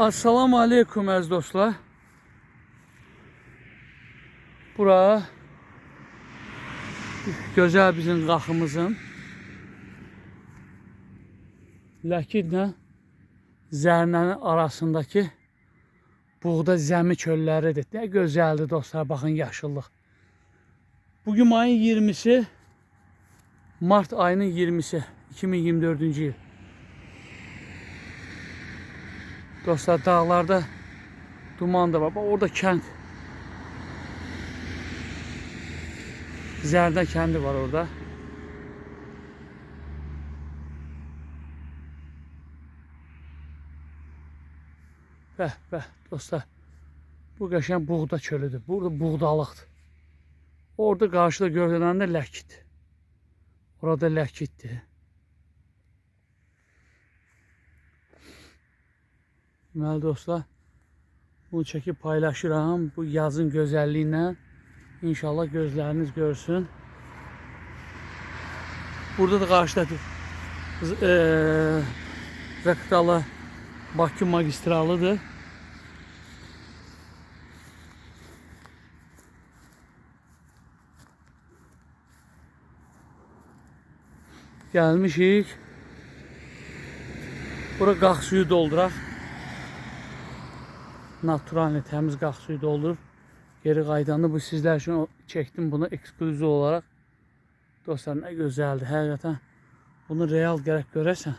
Assalamu aleykum əziz dostlar. Bura gözəl bizim qaxımızın Ləkidlə Zərnənin arasındakı buğda zəmi çölləridir. Nə gözəldir dostlar, baxın yaşıllıq. Bugün ayın 20-si Mart ayının 20-si 2024-cü il. Dostlar dağlarda duman da var. Bak orada kent. Zerdə kendi var orada. Bəh, bəh, dostlar. Bu qəşəng buğda çölüdür. Burada buğdalıqdır. Orada qarşıda görünən də. Orada ləkiddir. Deməli dostlar, bunu çəkib paylaşıram. Bu yazın gözəlliyi ilə inşallah gözləriniz görsün. Burada da qarşıdadır. Eee Zaqatala Bakı magistralıdır. Gəlmişik. Bura qax suyu dolduraq. Naturalni təmiz qax suyu doldurub geri qayıdanda bu sizlər üçün çəkdim bunu eksklüziv olaraq. Dostlar nə gözəldir həqiqətən. Bunu real gərək görəsən.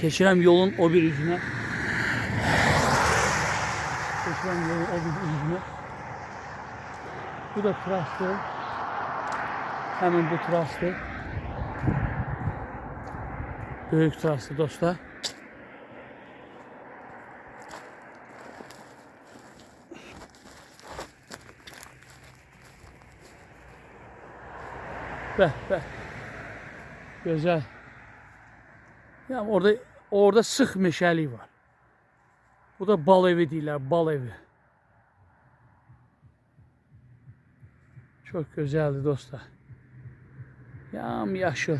Keçirəm yolun o bir ucuna. Keçirəm yolun o bir ucuna. Bu da trastı. Hemen bu trastı. Büyük trastı dostlar. Beh beh. Güzel. Ya orada orada sıx meşəlik var. Bu da bal evi deyirlər, bal evi. Çok güzeldi dostlar. Yam yaşıl.